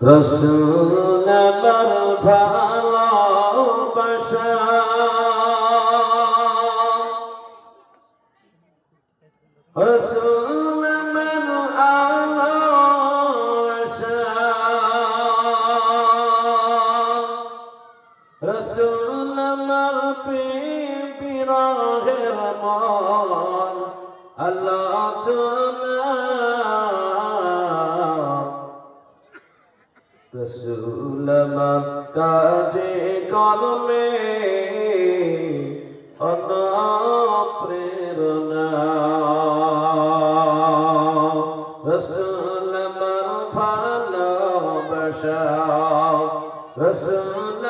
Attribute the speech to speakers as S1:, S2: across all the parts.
S1: রসুল আমার ভালোবাসা। রসুল আমার আলোসা রসুল আমার প্রেম বিরহের মন আল্লাহ রসুল কাজে কলমে অনপ্রেরণা। রসুল ভালোবাসা রসুল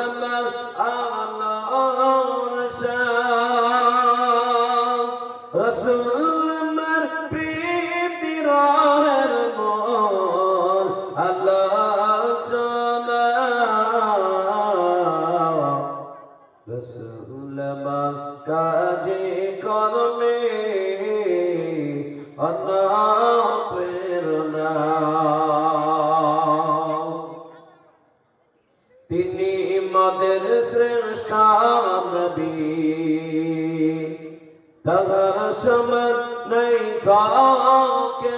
S1: আলোরসা রসুল রসুল আমার কাজে কর্মে প্রেরণা তিনি মদের সমান নাই কাকে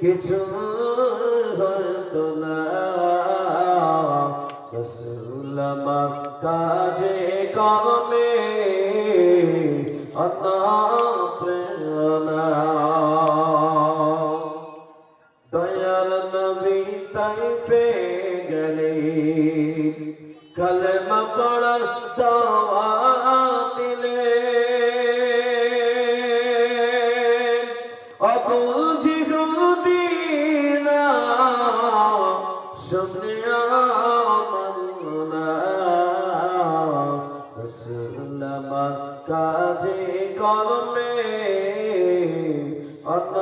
S1: কিছু হয়তো না। রসুল আমার কাজে কর্মে অন্য প্রেরণা দয়াল নবী তাই ফে গেলে কলমা পড়ার দাওয়া আমার কাজে কর্মে অন্য